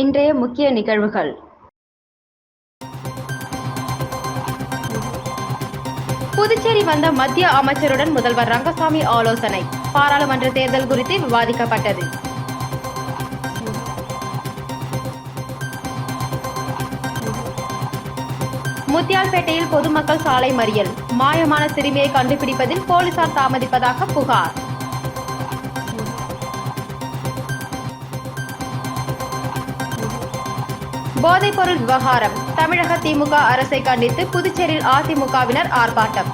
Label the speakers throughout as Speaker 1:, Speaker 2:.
Speaker 1: இன்றைய முக்கிய நிகழ்வுகள். புதுச்சேரி வந்த மத்திய அமைச்சருடன் முதல்வர் ரங்கசாமி ஆலோசனை. பாராளுமன்ற தேர்தல் குறித்து விவாதிக்கப்பட்டது. முத்தியால்பேட்டையில் பொதுமக்கள் சாலை மறியல். மாயமான சிறுமியை கண்டுபிடிப்பதில் போலீசார் தாமதிப்பதாக புகார். போதைப்பொருள் விவகாரம். தமிழக திமுக அரசை கண்டித்து புதுச்சேரியில் அதிமுகவினர் ஆர்ப்பாட்டம்.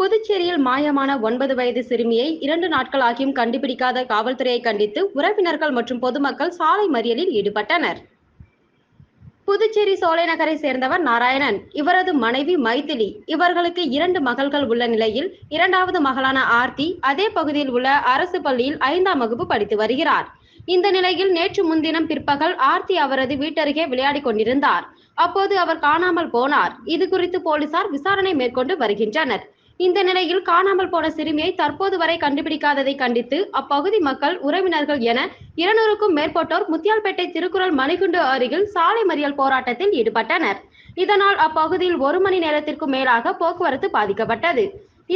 Speaker 1: புதுச்சேரியில் மாயமான ஒன்பது வயது சிறுமியை இரண்டு நாட்களாகியும் கண்டுபிடிக்காத காவல்துறையை கண்டித்து உறவினர்கள் மற்றும் பொதுமக்கள் சாலை மறியலில் ஈடுபட்டனர். புதுச்சேரி சோலைநகரை சேர்ந்தவர் நாராயணன். இவரது மனைவி மைதிலி. இவர்களுக்கு இரண்டு மகள்கள் உள்ள நிலையில் இரண்டாவது மகளான ஆர்த்தி அதே பகுதியில் உள்ள அரசு பள்ளியில் ஐந்தாம் வகுப்பு படித்து வருகிறார். இந்த நிலையில் நேற்று முன்தினம் பிற்பகல் ஆர்த்தி அவரது வீட்டருகே விளையாடிக் கொண்டிருந்தார். அப்போது அவர் காணாமல் போனார். இது குறித்து போலீசார் விசாரணை மேற்கொண்டு வருகின்றனர். இந்த நிலையில் காணாமல் போன சிறுமியை தற்போது வரை கண்டுபிடிக்காததை கண்டித்து அப்பகுதி மக்கள் உறவினர்கள் என இருநூறுக்கும் மேற்பட்டோர் முத்தியால்பேட்டை திருக்குறள் மணிகுண்டு அருகில் சாலை மறியல் போராட்டத்தில் ஈடுபட்டனர். இதனால் அப்பகுதியில் ஒரு மணி நேரத்திற்கும் மேலாக போக்குவரத்து பாதிக்கப்பட்டது.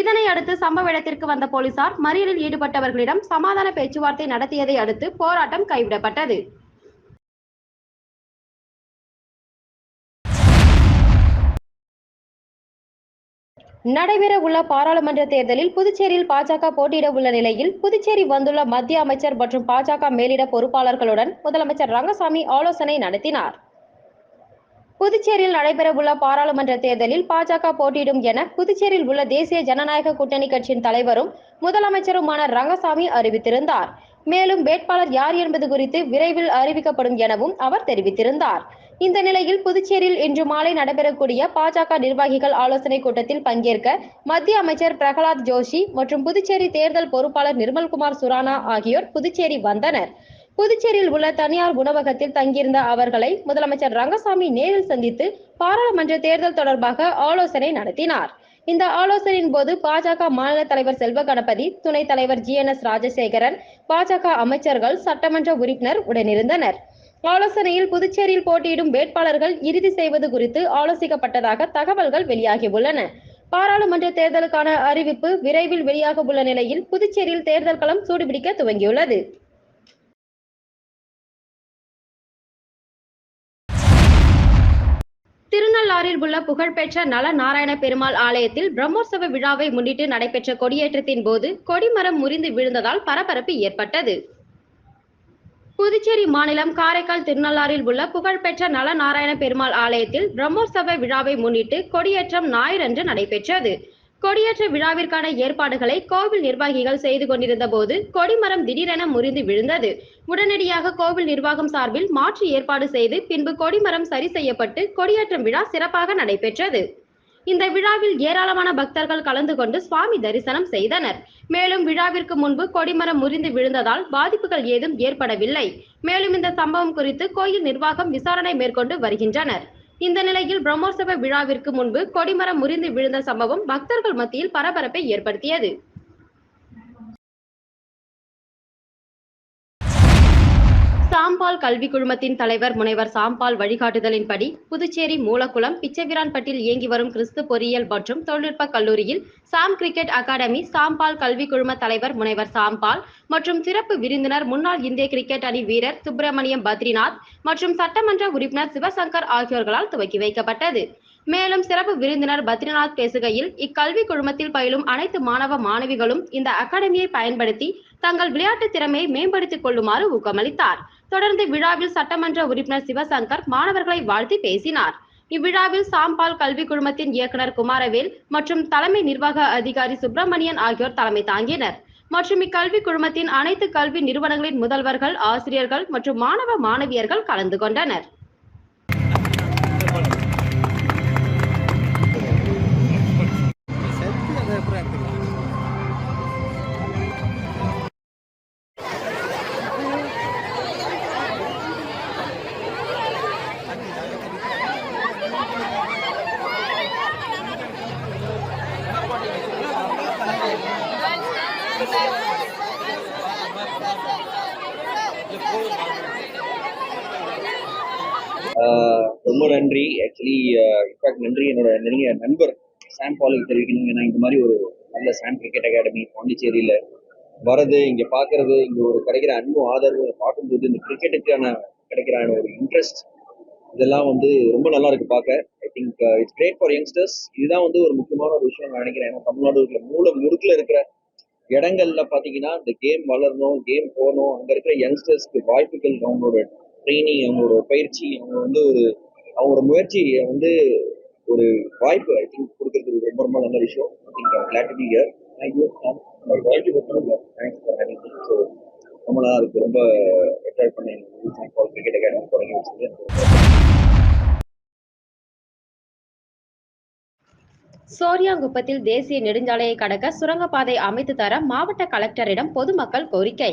Speaker 1: இதனை அடுத்து சம்பவ இடத்திற்கு வந்த போலீசார் மறியலில் ஈடுபட்டவர்களிடம் சமாதான பேச்சுவார்த்தை நடத்தியதை அடுத்து போராட்டம் கைவிடப்பட்டது. நடைபெற உள்ள பாராளுமன்ற தேர்தலில் புதுச்சேரியில் பாஜக போட்டியிட உள்ள நிலையில் புதுச்சேரி வந்துள்ள மத்திய அமைச்சர் மற்றும் பாஜக மேலிட பொறுப்பாளர்களுடன் முதலமைச்சர் ரங்கசாமி ஆலோசனை நடத்தினார். புதுச்சேரியில் நடைபெறவுள்ள பாராளுமன்ற தேர்தலில் பாஜக போட்டியிடும் என புதுச்சேரியில் உள்ள தேசிய ஜனநாயக கூட்டணி கட்சியின் தலைவரும் முதலமைச்சருமான ரங்கசாமி அறிவித்திருந்தார். மேலும் வேட்பாளர் யார் என்பது குறித்து விரைவில் அறிவிக்கப்படும் எனவும் அவர் தெரிவித்திருந்தார். இந்த நிலையில் புதுச்சேரியில் இன்று மாலை நடைபெறக்கூடிய பாஜக நிர்வாகிகள் ஆலோசனை கூட்டத்தில் பங்கேற்க மத்திய அமைச்சர் பிரகலாத் ஜோஷி மற்றும் புதுச்சேரி தேர்தல் பொறுப்பாளர் நிர்மல்குமார் சுரானா ஆகியோர் புதுச்சேரி வந்தனர். புதுச்சேரியில் உள்ள தனியார் உணவகத்தில் தங்கியிருந்த அவர்களை முதலமைச்சர் ரங்கசாமி நேரில் சந்தித்து பாராளுமன்ற தேர்தல் தொடர்பாக ஆலோசனை நடத்தினார். இந்த ஆலோசனையின் போது பாஜக மாநில தலைவர் செல்வ கணபதி துணைத் தலைவர் ஜி என் எஸ் ராஜசேகரன் பாஜக அமைச்சர்கள் சட்டமன்ற உறுப்பினர் உடனிருந்தனர். ஆலோசனையில் புதுச்சேரியில் போட்டியிடும் வேட்பாளர்கள் இறுதி செய்வது குறித்து ஆலோசிக்கப்பட்டதாக தகவல்கள் வெளியாகியுள்ளன. பாராளுமன்ற தேர்தலுக்கான அறிவிப்பு விரைவில் வெளியாக உள்ள நிலையில் புதுச்சேரியில் தேர்தல் களம் சூடுபிடிக்க துவங்கியுள்ளது. திருநள்ளாறில் உள்ள புகழ்பெற்ற நல நாராயண பெருமாள் ஆலயத்தில் பிரம்மோற்சவ விழாவை முன்னிட்டு நடைபெற்ற கொடியேற்றத்தின் போது கொடிமரம் முறிந்து விழுந்ததால் பரபரப்பு ஏற்பட்டது. புதுச்சேரி மாநிலம் காரைக்கால் திருநள்ளாறில் உள்ள புகழ்பெற்ற நலநாராயண பெருமாள் ஆலயத்தில் பிரம்மோற்சவ விழாவை முன்னிட்டு கொடியேற்றம் ஞாயிறன்று நடைபெற்றது. கொடியேற்ற விழாவிற்கான ஏற்பாடுகளை கோவில் நிர்வாகிகள் செய்து கொண்டிருந்த போது கொடிமரம் திடீரென முறிந்து விழுந்தது. உடனடியாக கோவில் நிர்வாகம் சார்பில் மாற்று ஏற்பாடு செய்து பின்பு கொடிமரம் சரி செய்யப்பட்டு கொடியேற்றம் விழா சிறப்பாக நடைபெற்றது. இந்த விழாவில் ஏராளமான பக்தர்கள் கலந்து கொண்டு சுவாமி தரிசனம் செய்தனர். மேலும் விழாவிற்கு முன்பு கொடிமரம் முறிந்து விழுந்ததால் பாதிப்புகள் ஏதும் ஏற்படவில்லை. மேலும் இந்த சம்பவம் குறித்து கோயில் நிர்வாகம் விசாரணை மேற்கொண்டு வருகின்றனர். இந்த நிலையில் பிரம்மோற்சவ விழாவிற்கு முன்பு கொடிமரம் முறிந்து விழுந்த சம்பவம் பக்தர்கள் மத்தியில் பரபரப்பை ஏற்படுத்தியது. சாம்பால் கல்வி குழுமத்தின் தலைவர் முனைவர் சாம்பால் வழிகாட்டுதலின்படி புதுச்சேரி மூலக்குளம் பிச்சைவிரான்பட்டில் இயங்கி வரும் கிறிஸ்து பொறியியல் மற்றும் தொழில்நுட்ப கல்லூரியில் சாம் கிரிக்கெட் அகாடமி சாம்பால் கல்வி குழும தலைவர் முனைவர் சாம்பால் மற்றும் சிறப்பு விருந்தினர் முன்னாள் இந்திய கிரிக்கெட் அணி வீரர் சுப்பிரமணியம் பத்ரிநாத் மற்றும் சட்டமன்ற உறுப்பினர் சிவசங்கர் ஆகியோர்களால் துவக்கி வைக்கப்பட்டது. மேலும் சிறப்பு விருந்தினர் பத்ரிநாத் பேசுகையில் இக்கல்வி குழுமத்தில் பயிலும் அனைத்து மாணவ மாணவிகளும் இந்த அகாடமியை பயன்படுத்தி தங்கள் விளையாட்டு திறமையை மேம்படுத்திக் கொள்ளுமாறு ஊக்கமளித்தார். தொடர்ந்து விழாவில் சட்டமன்ற உறுப்பினர் சிவசங்கர் மாணவர்களை வாழ்த்தி பேசினார். இவ்விழாவில் சாம்பால் கல்வி குழுமத்தின் இயக்குனர் குமாரவேல் மற்றும் தலைமை நிர்வாக அதிகாரி சுப்பிரமணியன் ஆகியோர் தலைமை தாங்கினர். மற்றும் இக்கல்வி குழுமத்தின் அனைத்து கல்வி நிறுவனங்களின் முதல்வர்கள் ஆசிரியர்கள் மற்றும் மாணவ மாணவியர்கள் கலந்து கொண்டனர்.
Speaker 2: நெருங்கிய நண்பர் சாம் பாலுக்கு தெரிவிக்கணும் இந்த மாதிரி ஒரு நல்ல சாம் கிரிக்கெட் அகாடமி பாண்டிச்சேரியில் வரது இங்கே பார்க்கறது இங்கே ஒரு கிடைக்கிற அன்பும் ஆதரவு பார்க்கும்போது இந்த கிரிக்கெட்டுக்கான கிடைக்கிற ஒரு இன்ட்ரெஸ்ட் இதெல்லாம் வந்து ரொம்ப நல்லா இருக்கு பார்க்க. I think it's great for youngsters இதுதான் வந்து ஒரு முக்கியமான ஒரு விஷயம் நான் நினைக்கிறேன். ஏன்னா தமிழ்நாடு மூல முறுக்கில் இருக்கிற இடங்கள்ல பாத்தீங்கன்னா இந்த கேம் வளரணும் கேம் போகணும் அங்க இருக்கிற யங்ஸ்டர்ஸ்க்கு வாய்ப்புகள் அவங்களோட ட்ரைனிங் அவங்களோட பயிற்சி அவங்க வந்து ஒரு அவங்களோட முயற்சியை வந்து ஒரு வாய்ப்பு ஐ திங்க் கொடுக்கறது ரொம்ப ரொம்ப நல்ல விஷயம். I think glad to be here thanks for having so ரொம்ப நல்லா இருக்கு. ரொம்ப என்ஜாய் கிரிக்கெட் அகாடமி தொடங்கி வச்சது
Speaker 1: சோரியாங்குப்பத்தில் தேசிய நெடுஞ்சாலையை கடக்க சுரங்கப்பாதை அமைத்து தர மாவட்ட கலெக்டரிடம் பொதுமக்கள் கோரிக்கை.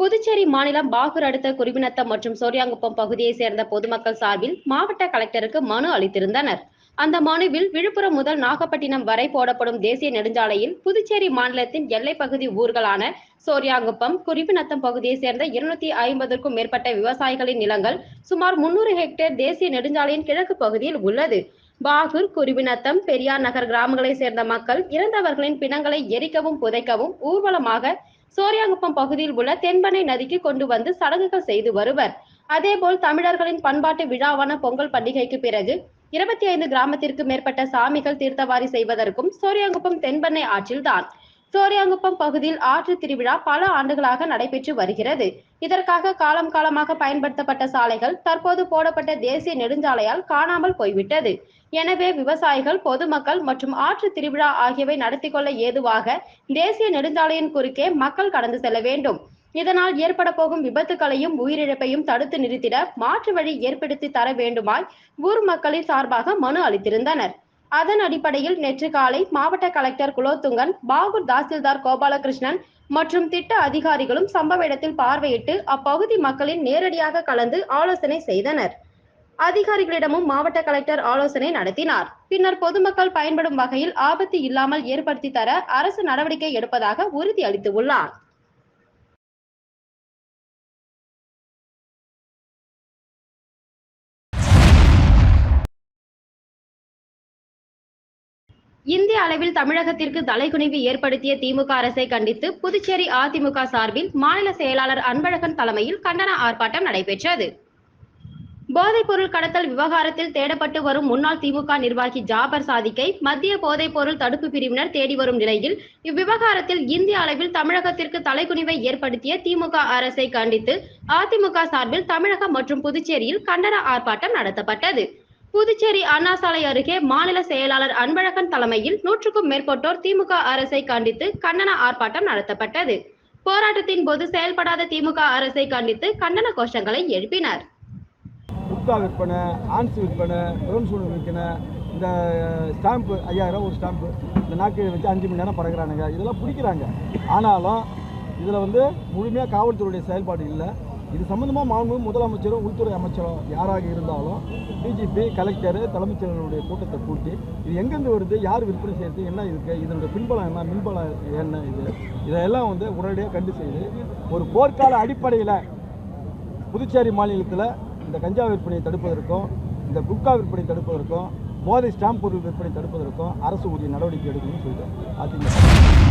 Speaker 1: புதுச்சேரி மாநிலம் பாகூர் அடுத்த குருவினத்தம் மற்றும் சோரியாங்குப்பம் பகுதியைச் சேர்ந்த பொதுமக்கள் சார்பில் மாவட்ட கலெக்டருக்கு மனு அளித்திருந்தனர். அந்த மனுவில் விழுப்புரம் முதல் நாகப்பட்டினம் வரை போடப்படும் தேசிய நெடுஞ்சாலையில் புதுச்சேரி மாநிலத்தின் எல்லைப்பகுதி ஊர்களான சோரியாங்குப்பம் குருவிநத்தம் பகுதியைச் சேர்ந்த இருநூத்தி ஐம்பதற்கும் மேற்பட்ட விவசாயிகளின் நிலங்கள் சுமார் முன்னூறு ஹெக்டேர் தேசிய நெடுஞ்சாலையின் கிழக்கு பகுதியில் உள்ளது. பாகூர் குருவிநத்தம் பெரியார் நகர் கிராமங்களைச் சேர்ந்த மக்கள் இறந்தவர்களின் பிணங்களை எரிக்கவும் புதைக்கவும் ஊர்வலமாக சோரியாங்குப்பம் பகுதியில் உள்ள தென்பனை நதிக்கு கொண்டு வந்து சடங்குகள் செய்து வருவர். அதேபோல் தமிழர்களின் பண்பாட்டு விழாவான பொங்கல் பண்டிகைக்கு பிறகு இருபத்தி ஐந்து கிராமத்திற்கு மேற்பட்ட சாமிகள் தீர்த்தவாரி செய்வதற்கும் சோரியாங்குப்பம் தென்பெண்ணை ஆற்றில்தான். சோரியாங்குப்பம் பகுதியில் ஆற்று திருவிழா பல ஆண்டுகளாக நடைபெற்று வருகிறது. இதற்காக காலம் காலமாக பயன்படுத்தப்பட்ட சாலைகள் தற்போது போடப்பட்ட தேசிய நெடுஞ்சாலையால் காணாமல் போய்விட்டது. எனவே விவசாயிகள் பொதுமக்கள் மற்றும் ஆற்று திருவிழா ஆகியவை நடத்தி கொள்ள ஏதுவாக தேசிய நெடுஞ்சாலையின் குறுக்கே மக்கள் கடந்து செல்ல வேண்டும். இதனால் ஏற்பட போகும் விபத்துகளையும் உயிரிழப்பையும் தடுத்து நிறுத்திட மாற்று வழி ஏற்படுத்தி தர வேண்டுமாய் ஊர் மக்களின் சார்பாக மனு அளித்திருந்தனர். அதன் அடிப்படையில் நேற்று காலை மாவட்ட கலெக்டர் குலோத்துங்கன் பாகூர் தாசில்தார் கோபாலகிருஷ்ணன் மற்றும் திட்ட அதிகாரிகளும் சம்பவ இடத்தில் பார்வையிட்டு அப்பகுதி மக்களின் நேரடியாக கலந்து ஆலோசனை செய்தனர். அதிகாரிகளிடமும் மாவட்ட கலெக்டர் ஆலோசனை நடத்தினார். பின்னர் பொதுமக்கள் பயன்படும் வகையில் ஆபத்து இல்லாமல் ஏற்படுத்தி தர அரசு நடவடிக்கை எடுப்பதாக உறுதி இந்திய அளவில் தமிழகத்திற்கு தலைகுனிவு ஏற்படுத்திய திமுக அரசை கண்டித்து புதுச்சேரி அதிமுக சார்பில் மாநில செயலாளர் அன்பழகன் தலைமையில் கண்டன ஆர்ப்பாட்டம் நடைபெற்றது. போதைப்பொருள் கடத்தல் விவகாரத்தில் தேடப்பட்டு வரும் முன்னாள் திமுக நிர்வாகி ஜாபர் சாதிக்கை மத்திய போதைப்பொருள் தடுப்பு பிரிவினர் தேடி வரும் நிலையில் இவ்விவகாரத்தில் இந்திய அளவில் தமிழகத்திற்கு தலைகுனிவை ஏற்படுத்திய திமுக அரசை கண்டித்து அதிமுக சார்பில் தமிழகம் மற்றும் புதுச்சேரியில் கண்டன ஆர்ப்பாட்டம் நடத்தப்பட்டது. புதுச்சேரி அண்ணா சாலை அருகே மாநில செயலாளர் அன்பழகன் தலைமையில் நூற்றுக்கும் மேற்பட்டோர் திமுக அரசை கண்டித்து கண்டன ஆர்ப்பாட்டம் நடத்தப்பட்டது. போராட்டத்தின் போது செயல்படாத திமுக அரசை கண்டித்து கண்டன கோஷங்களை எழுப்பினர்.
Speaker 3: குட்கா விற்பனை ஆன்ஸ் விற்பனை ப்ரௌன் விற்பனை இந்த ஸ்டாம்ப்பு ஐயாயிரம் ஒரு ஸ்டாம்ப்பு இந்த நாட்கள் வச்சு அஞ்சு மணி நேரம் பறக்கிறானுங்க இதெல்லாம் பிடிக்கிறாங்க. ஆனாலும் இதில் வந்து முழுமையாக காவல்துறையுடைய செயல்பாடு இல்லை. இது சம்பந்தமாக மாண்பு முதலமைச்சரும் உள்துறை அமைச்சரும் யாராக இருந்தாலும் டிஜிபி கலெக்டர் தலைமைச் செயலருடைய கூட்டத்தை கூட்டி இது எங்கேருந்து வருது யார் விற்பனை செய்கிறது என்ன இருக்குது இதனுடைய பின்பலம் என்ன மின்பலம் என்ன இது இதையெல்லாம் வந்து உடனடியாக கண்டு செய்து ஒரு போர்க்கால அடிப்படையில் புதுச்சேரி மாநிலத்தில் இந்த கஞ்சா விற்பனையை தடுப்பதற்கும் இந்த குட்கா விற்பனை தடுப்பதற்கும் போதை ஸ்டாம்ப் பொருள் விற்பனை தடுப்பதற்கும் அரசு உரிய நடவடிக்கை எடுக்கணும்னு சொல்லிட்டோம் AIADMK.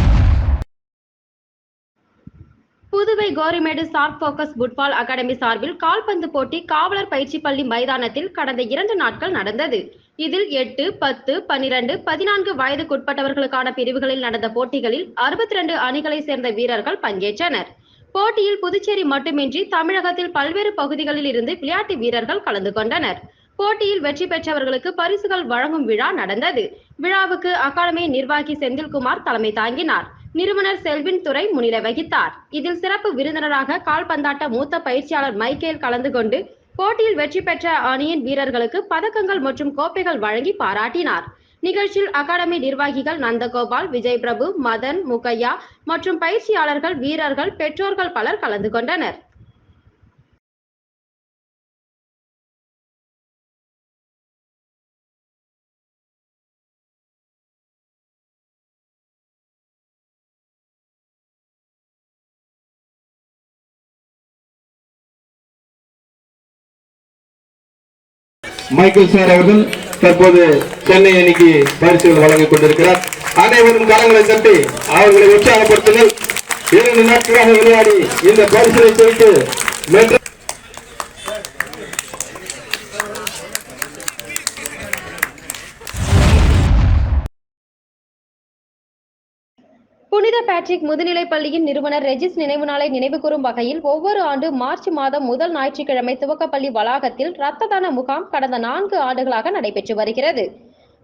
Speaker 1: Puduvai Gorimedu shark focus football academy சார்பில் கால்பந்து போட்டி காவலர் பயிற்சி பள்ளி மைதானத்தில் கடந்த இரண்டு நாட்கள் நடந்தது. இதில் எட்டு பத்து பனிரெண்டு பதினான்கு வயதுக்குட்பட்டவர்களுக்கான பிரிவுகளில் நடந்த போட்டிகளில் அறுபத்தி ரெண்டு அணிகளை சேர்ந்த வீரர்கள் பங்கேற்றனர். போட்டியில் புதுச்சேரி மட்டுமின்றி தமிழகத்தில் பல்வேறு பகுதிகளில் இருந்து விளையாட்டு வீரர்கள் கலந்து கொண்டனர். போட்டியில் வெற்றி பெற்றவர்களுக்கு பரிசுகள் வழங்கும் விழா நடந்தது. விழாவுக்கு அகாடமி நிர்வாகி செந்தில்குமார் தலைமை தாங்கினார். நிறுவனர் செல்வின் துறை முன்னிலை வகித்தார். இதில் சிறப்பு விருந்தினராக கால்பந்தாட்ட மூத்த பயிற்சியாளர் மைக்கேல் கலந்து கொண்டு போட்டியில் வெற்றி பெற்ற அணியின் வீரர்களுக்கு பதக்கங்கள் மற்றும் கோப்பைகள் வழங்கி பாராட்டினார். நிகழ்ச்சியில் அகாடமி நிர்வாகிகள் நந்தகோபால் விஜய் பிரபு மதன் முகையா மற்றும் பயிற்சியாளர்கள் வீரர்கள் பெற்றோர்கள் பலர் கலந்து கொண்டனர்.
Speaker 4: மைக்கேல் சார் அவர்கள் தற்போது சென்னை அணிக்கு பரிசுகள் வழங்கிக் கொண்டிருக்கிறார். அனைவரும் கரங்களை தட்டி அவர்களை உற்சாகப்படுத்துங்கள். இரண்டு நாட்களாக விளையாடி இந்த பரிசுகளை குறித்து
Speaker 1: புனித பேட்ரிக் முதுநிலை பள்ளியின் நிறுவனர் ரெஜிஸ் நினைவு நாளை நினைவுகூரும் வகையில் ஒவ்வொரு ஆண்டு மார்ச் மாதம் முதல் ஞாயிற்றுக்கிழமை துவக்கப்பள்ளி வளாகத்தில் இரத்த தான முகாம் கடந்த நான்கு ஆண்டுகளாக நடைபெற்று வருகிறது.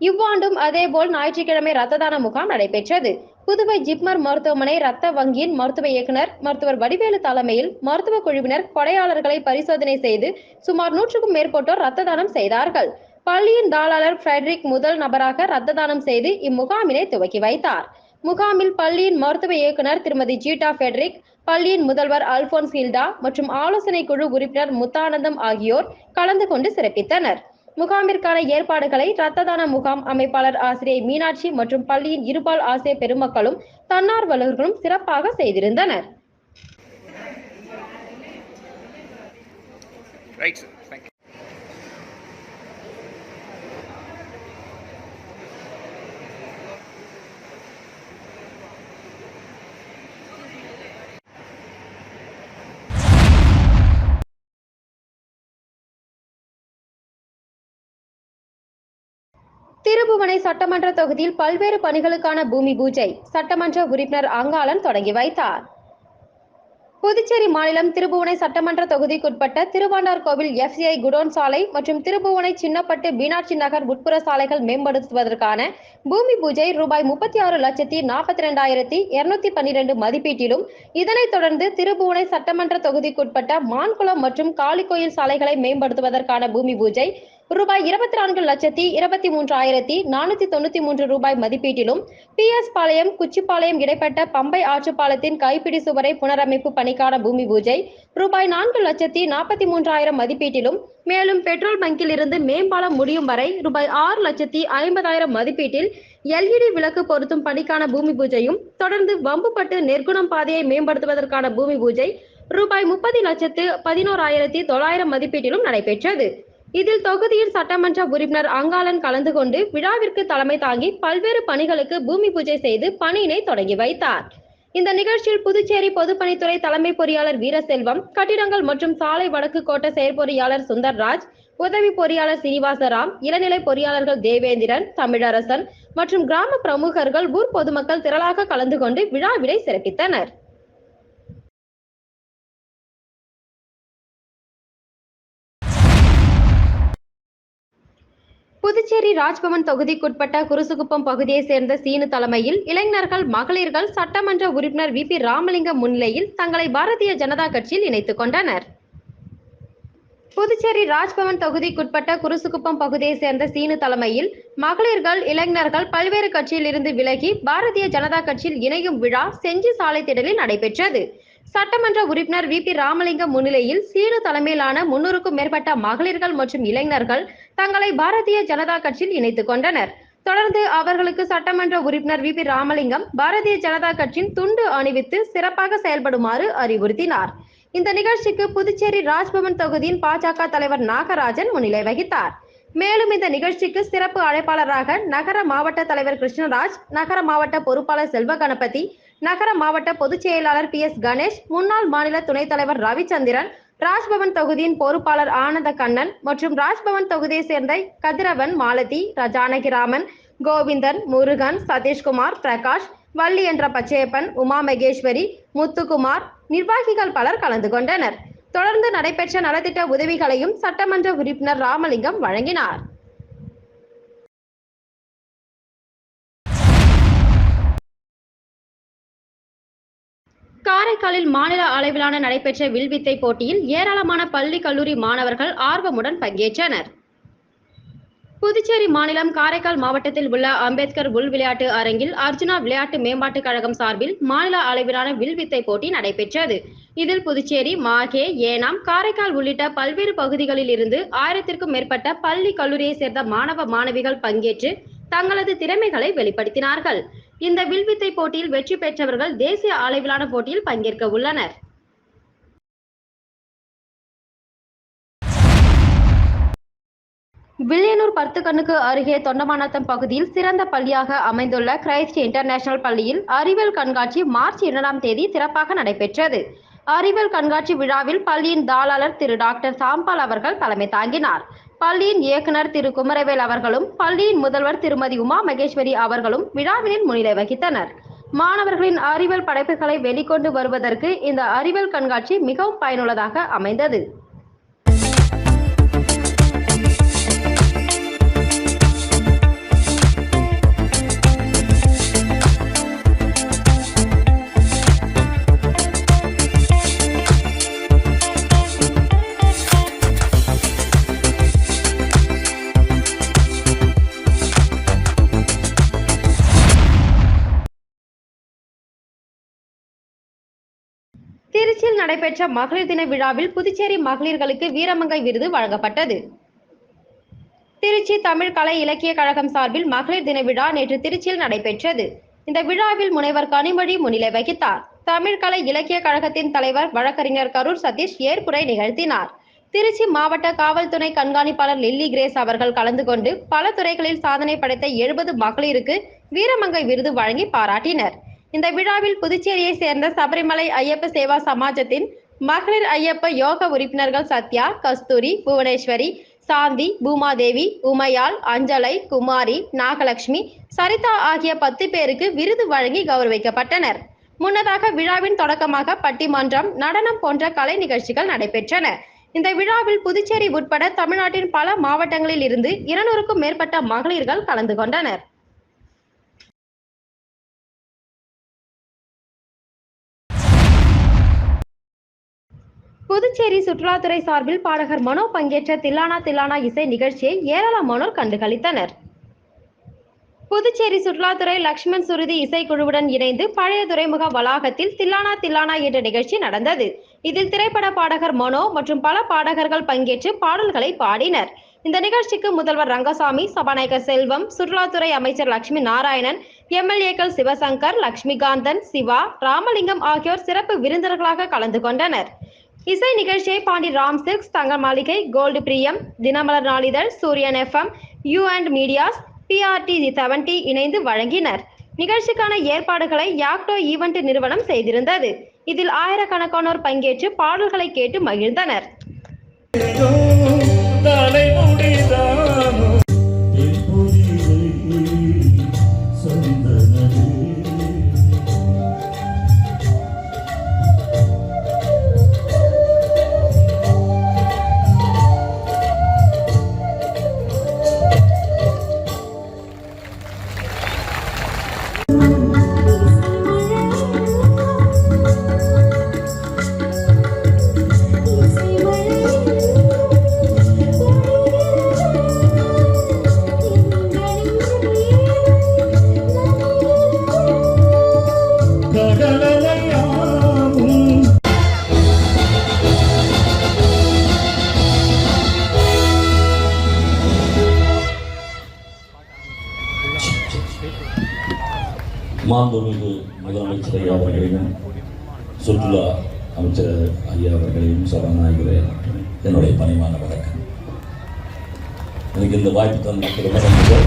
Speaker 1: இவ்வாண்டும் அதேபோல் ஞாயிற்றுக்கிழமை இரத்த தான முகாம் நடைபெற்றது. புதுவை ஜிப்மர் மருத்துவமனை இரத்த வங்கியின் மருத்துவ இயக்குனர் மருத்துவர் வடிவேலு தலைமையில் மருத்துவ குழுவினர் கொடையாளர்களை பரிசோதனை செய்து சுமார் நூற்றுக்கும் மேற்பட்டோர் இரத்த தானம் செய்தார்கள். பள்ளியின் தாளாளர் ஃபிரெட்ரிக் முதல் நபராக இரத்த தானம் செய்து இம்முகாமினை துவக்கி வைத்தார். முகாமில் பள்ளியின் மருத்துவ இயக்குனர் திருமதி ஜீட்டா ஃபெட்ரிக் பள்ளியின் முதல்வர் அல்போன்ஸ் ஹில்டா மற்றும் ஆலோசனை குழு உறுப்பினர் முத்தானந்தம் ஆகியோர் கலந்து கொண்டு சிறப்பித்தனர். முகாமிற்கான ஏற்பாடுகளை இரத்த தான முகாம் அமைப்பாளர் ஆசிரியை மீனாட்சி மற்றும் பள்ளியின் இருபால் ஆசிரியர் பெருமக்களும் தன்னார்வலர்களும் சிறப்பாக செய்திருந்தனர். திருபுவனை சட்டமன்ற தொகுதியில் பல்வேறு பணிகளுக்கான பூமி பூஜை சட்டமன்ற உறுப்பினர் அங்காளன் தொடங்கி வைத்தார். புதுச்சேரி மாநிலம் திருபுவனை சட்டமன்ற தொகுதிக்குட்பட்ட திருவாண்டார்கோவில் எஃப்சிஐ குடோன் சாலை மற்றும் திருபுவனை சின்னப்பட்டு மீனாட்சி நகர் உட்புற சாலைகள் மேம்படுத்துவதற்கான பூமி பூஜை ரூபாய் முப்பத்தி ஆறு லட்சத்தி நாற்பத்தி ரெண்டாயிரத்தி இருநூத்தி பன்னிரண்டு மதிப்பீட்டிலும் இதனைத் தொடர்ந்து திருபுவனை சட்டமன்ற தொகுதிக்குட்பட்ட மான்குளம் மற்றும் காளிக்கோயில் சாலைகளை மேம்படுத்துவதற்கான பூமி பூஜை ரூபாய் இருபத்தி நான்கு லட்சத்தி இருபத்தி மூன்றாயிரத்தி நானூத்தி தொண்ணூத்தி மூன்று ரூபாய் மதிப்பீட்டிலும் பி எஸ் பாளையம் குச்சிப்பாளையம் இடைப்பட்ட பம்பை ஆற்றுப்பாலத்தின் கைப்பிடி சுவரை புனரமைப்பு பணிக்கான பூமி பூஜை ரூபாய் நான்கு லட்சத்தி நாற்பத்தி மூன்றாயிரம் மதிப்பீட்டிலும் மேலும் பெட்ரோல் பங்கில் இருந்து மேம்பாலம் முடியும் வரை ரூபாய் ஆறு லட்சத்தி ஐம்பதாயிரம் மதிப்பீட்டில் எல்இடி விளக்கு பொருத்தும் பணிக்கான பூமி பூஜையும் தொடர்ந்து வம்புப்பட்டு நெற்குணம் பாதையை மேம்படுத்துவதற்கான பூமி பூஜை ரூபாய் முப்பது லட்சத்து பதினோராயிரத்தி தொள்ளாயிரம் மதிப்பீட்டிலும் நடைபெற்றது. இதில் தொகுதியின் சட்டமன்ற உறுப்பினர் அங்காளன் கலந்து கொண்டு விழாவிற்கு தலைமை தாங்கி பல்வேறு பணிகளுக்கு பூமி பூஜை செய்து பணியினை தொடங்கி வைத்தார். இந்த நிகழ்ச்சியில் புதுச்சேரி பொதுப்பணித்துறை தலைமை பொறியாளர் வீரசெல்வம் கட்டிடங்கள் மற்றும் சாலை வடக்கு கோட்ட செயற்பொறியாளர் சுந்தர்ராஜ் உதவி பொறியாளர் சீனிவாசராம் இளநிலை பொறியாளர்கள் தேவேந்திரன் தமிழரசன் மற்றும் கிராம பிரமுகர்கள் ஊர் பொதுமக்கள் திரளாக கலந்து கொண்டு விழாவினை சிறப்பித்தனர். புதுச்சேரி ராஜ்பவன் தொகுதிக்குட்பட்ட குருசுகுப்பம் பகுதியைச் சேர்ந்த சீனு தலைமையில் இளைஞர்கள் மகளிர்கள் சட்டமன்ற உறுப்பினர் வி. பி. ராமலிங்கம் முன்னிலையில் தங்களை பாரதிய ஜனதா கட்சியில் இணைத்துக் கொண்டனர். புதுச்சேரி ராஜ்பவன் தொகுதிக்குட்பட்ட குருசுகுப்பம் பகுதியைச் சேர்ந்த சீனு தலைமையில் மகளிர்கள் இளைஞர்கள் பல்வேறு கட்சியில் இருந்து விலகி பாரதிய ஜனதா கட்சியில் இணையும் விழா செஞ்சி சாலை திடலில் நடைபெற்றது. சட்டமன்ற உறுப்பினர் வி. பி. ராமலிங்கம் முன்னிலையில் சீனு தலைமையிலான முன்னூறுக்கும் மேற்பட்ட மகளிர்கள் மற்றும் இளைஞர்கள் தங்களை பாரதிய ஜனதா கட்சியில் இணைத்துக் கொண்டனர். தொடர்ந்து அவர்களுக்கு சட்டமன்ற உறுப்பினர் வி. பி. ராமலிங்கம் பாரதிய ஜனதா கட்சியின் துண்டு அணிவித்து சிறப்பாக செயல்படுமாறு அறிவுறுத்தினார். இந்த நிகழ்ச்சிக்கு புதுச்சேரி ராஜ்பவன் தொகுதியின் பாஜக தலைவர் நாகராஜன் முன்னிலை வகித்தார். மேலும் இந்த நிகழ்ச்சிக்கு சிறப்பு அழைப்பாளராக நகர மாவட்ட தலைவர் கிருஷ்ணராஜ் நகர மாவட்ட பொறுப்பாளர் செல்வ கணபதி நகர மாவட்ட பொதுச் செயலாளர் பி. எஸ். கணேஷ் முன்னாள் மாநில துணைத் தலைவர் ரவிச்சந்திரன் ராஜ்பவன் தொகுதியின் பொறுப்பாளர் ஆனந்த கண்ணன் மற்றும் ராஜ்பவன் தொகுதியை சேர்ந்த கதிரவன் மாலதி ஜானகிராமன் கோவிந்தன் முருகன் சதீஷ்குமார் பிரகாஷ் வள்ளி என்ற பச்சையப்பன் உமா மகேஸ்வரி முத்துக்குமார் நிர்வாகிகள் பலர் கலந்து கொண்டனர். தொடர்ந்து நடைபெற்ற நலத்திட்ட உதவிகளையும் சட்டமன்ற உறுப்பினர் ராமலிங்கம் வழங்கினார். காரைக்காலில் மாநில அளவிலான நடைபெற்ற வில்வித்தை போட்டியில் ஏராளமான பள்ளி கல்லூரி மாணவர்கள் ஆர்வமுடன் பங்கேற்றனர். புதுச்சேரி மாநிலம் காரைக்கால் மாவட்டத்தில் உள்ள அம்பேத்கர் உள் விளையாட்டு அரங்கில் அர்ஜுனா விளையாட்டு மேம்பாட்டுக் கழகம் சார்பில் மாநில அளவிலான வில்வித்தை போட்டி நடைபெற்றது. இதில் புதுச்சேரி மாகே ஏனாம் காரைக்கால் உள்ளிட்ட பல்வேறு பகுதிகளில் இருந்து ஆயிரத்திற்கும் மேற்பட்ட பள்ளி கல்லூரியை சேர்ந்த மாணவ மாணவிகள் பங்கேற்று தங்களது திறமைகளை வெளிப்படுத்தினார்கள். இந்த வில்வித்தை போட்டியில் வெற்றி பெற்றவர்கள் தேசிய அளவிலான போட்டியில் பங்கேற்க உள்ளனர். வில்லியனூர் பருத்துக்கண்ணுக்கு அருகே தொண்டமாநத்தம் பகுதியில் சிறந்த பள்ளியாக அமைந்துள்ள கிரைஸ்ட் இன்டர்நேஷனல் பள்ளியில் அறிவியல் கண்காட்சி மார்ச் இரண்டாம் தேதி சிறப்பாக நடைபெற்றது. அறிவியல் கண்காட்சி விழாவில் பள்ளியின் தாளாளர் திரு டாக்டர் சாம்பால் அவர்கள் தலைமை தாங்கினார். பள்ளியின் இயக்குனர் திரு குமரவேல் அவர்களும் பள்ளியின் முதல்வர் திருமதி உமா மகேஸ்வரி அவர்களும் விழாவினில் முன்னிலை வகித்தனர். மாணவர்களின் அறிவியல் படைப்புகளை வெளிக்கொண்டு வருவதற்கு இந்த அறிவியல் கண்காட்சி மிகவும் பயனுள்ளதாக அமைந்தது. நடைபெற்ற மகளிர் தின விழாவில் புதுச்சேரி மகளிர்களுக்கு வீரமங்கை விருது வழங்கப்பட்டது. திருச்சி தமிழ் கலை இலக்கிய கழகம் சார்பில் மகளிர் தின விழா நேற்று திருச்சியில் நடைபெற்றது. இந்த விழாவில் முனைவர் கனிமொழி முன்னிலை வகித்தார். தமிழ் கலை இலக்கிய கழகத்தின் தலைவர் வழக்கறிஞர் கரூர் சதீஷ் ஏற்புரை நிகழ்த்தினார். திருச்சி மாவட்ட காவல்துறை கண்காணிப்பாளர் லில்லி கிரேஸ் அவர்கள் கலந்து கொண்டு பல துறைகளில் சாதனை படைத்த எழுபது மகளிருக்கு வீரமங்கை விருது வழங்கி பாராட்டினர். இந்த விழாவில் புதுச்சேரியை சேர்ந்த சபரிமலை ஐயப்ப சேவா சமாஜத்தின் மகளிர் ஐயப்ப யோக உறுப்பினர்கள் சத்யா கஸ்தூரி புவனேஸ்வரி சாந்தி பூமாதேவி உமையாள் அஞ்சலை குமாரி நாகலட்சுமி சரிதா ஆகிய பத்து பேருக்கு விருது வழங்கி கௌரவிக்கப்பட்டனர். முன்னதாக விழாவின் தொடக்கமாக பட்டிமன்றம் நடனம் போன்ற கலை நிகழ்ச்சிகள் நடைபெற்றன. இந்த விழாவில் புதுச்சேரி உட்பட தமிழ்நாட்டின் பல மாவட்டங்களில் இருந்து இருநூறுக்கும் மேற்பட்ட மகளிர்கள் கலந்து கொண்டனர். புதுச்சேரி சுற்றுலாத்துறை சார்பில் பாடகர் மனோ பங்கேற்ற தில்லானா தில்லானா இசை நிகழ்ச்சியை ஏராளமானோர் கண்டுகளித்தனர். புதுச்சேரி சுற்றுலாத்துறை லக்ஷ்மண் சுருதி இசைக்குழுவுடன் இணைந்து பழைய துறைமுக வளாகத்தில் தில்லானா தில்லானா என்ற நிகழ்ச்சி நடந்தது. இதில் திரைப்பட பாடகர் மனோ மற்றும் பல பாடகர்கள் பங்கேற்று பாடல்களை பாடினர். இந்த நிகழ்ச்சிக்கு முதல்வர் ரங்கசாமி சபாநாயகர் செல்வம் சுற்றுலாத்துறை அமைச்சர் லட்சுமி நாராயணன் எம்எல்ஏக்கள் சிவசங்கர் லட்சுமிகாந்தன் சிவா ராமலிங்கம் ஆகியோர் சிறப்பு விருந்தினர்களாக கலந்து கொண்டனர். இசை நிகழ்ச்சியை பாண்டி ராம் சிக்ஸ் தங்க மாளிகை கோல்டு பிரியம் தினமலர் நாளிதழ் Suriyan FM U and medias PRT seventy இணைந்து வழங்கினர். நிகழ்ச்சிக்கான ஏற்பாடுகளை யாக்டோ ஈவெண்ட் நிறுவனம் செய்திருந்தது. இதில் ஆயிரக்கணக்கானோர் பங்கேற்று பாடல்களை கேட்டு மகிழ்ந்தனர்.
Speaker 5: மாண்புமிகு முதலமைச்சர் ஐயா அவர்களையும் சுற்றுலா அமைச்சர் ஐயா அவர்களையும் சபாநாயகரே என்னுடைய பணிமான வழக்கம் எனக்கு இந்த வாய்ப்பு தந்த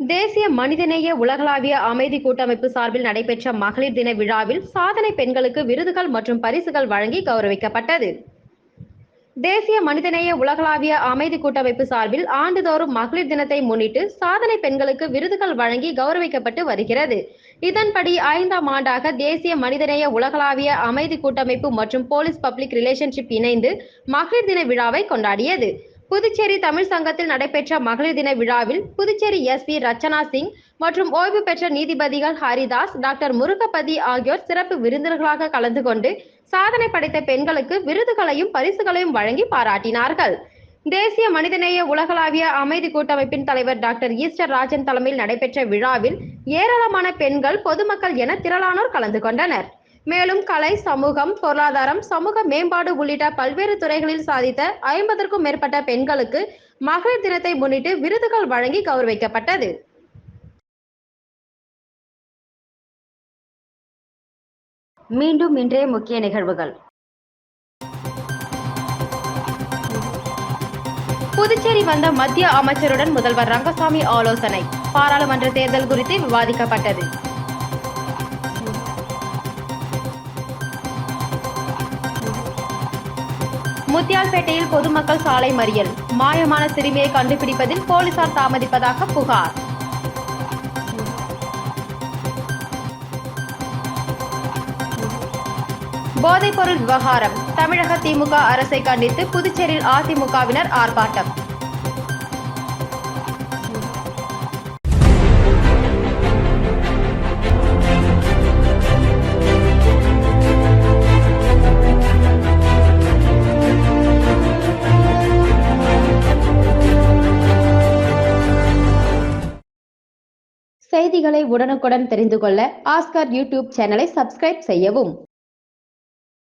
Speaker 1: தேசிய மனிதநேய உலகளாவிய அமைதி கூட்டமைப்பு சார்பில் நடைபெற்ற மகளிர் தின விழாவில் சாதனை பெண்களுக்கு விருதுகள் மற்றும் பரிசுகள் வழங்கி கௌரவிக்கப்பட்டது. தேசிய மனிதநேய உலகளாவிய அமைதி கூட்டமைப்பு சார்பில் ஆண்டுதோறும் மகளிர் தினத்தை முன்னிட்டு சாதனை பெண்களுக்கு விருதுகள் வழங்கி கௌரவிக்கப்பட்டு வருகிறது. இதன்படி ஐந்தாம் ஆண்டாக தேசிய மனிதநேய உலகளாவிய அமைதி கூட்டமைப்பு மற்றும் போலீஸ் பப்ளிக் ரிலேஷன்ஷிப் இணைந்து மகளிர் தின விழாவை கொண்டாடியது. புதுச்சேரி தமிழ் சங்கத்தில் நடைபெற்ற மகளிர் தின விழாவில் புதுச்சேரி எஸ்பி ரச்சனா சிங் மற்றும் ஓய்வு பெற்ற நீதிபதிகள் ஹரிதாஸ் டாக்டர் முருகபதி ஆகியோர் சிறப்பு விருந்தினர்களாக கலந்து கொண்டு சாதனை படைத்த பெண்களுக்கு விருதுகளையும் பரிசுகளையும் வழங்கி பாராட்டினார்கள். தேசிய மனிதநேய உலகளாவிய அமைதி கூட்டமைப்பின் தலைவர் டாக்டர் ஈஸ்டர் ராஜன் தலைமையில் நடைபெற்ற விழாவில் ஏராளமான பெண்கள் பொதுமக்கள் என திரளானோர் கலந்து கொண்டனர். மேலும் கலை சமூகம் பொருளாதாரம் சமூக மேம்பாடு உள்ளிட்ட பல்வேறு துறைகளில் சாதித்த ஐம்பதற்கும் மேற்பட்ட பெண்களுக்கு மகளிர் தினத்தை முன்னிட்டு விருதுகள் வழங்கி கௌரவிக்கப்பட்டது. மீண்டும் இன்றைய முக்கிய நிகழ்வுகள். புதுச்சேரி வந்த மத்திய அமைச்சருடன் முதல்வர் ரங்கசாமி ஆலோசனை. பாராளுமன்ற தேர்தல் குறித்து விவாதிக்கப்பட்டது. முத்தியால்பேட்டையில் பொதுமக்கள் சாலை மறியல். மாயமான சிறுமியை கண்டுபிடிப்பதில் போலீசார் தாமதிப்பதாக புகார். போதைப்பொருள் விவகாரம். தமிழக திமுக அரசை கண்டித்து புதுச்சேரியில் அதிமுகவினர் ஆர்ப்பாட்டம். செய்திகளை உடனுக்குடன் தெரிந்து கொள்ள ஆஸ்கர் யூடியூப் சேனலை சப்ஸ்கிரைப் செய்யவும்.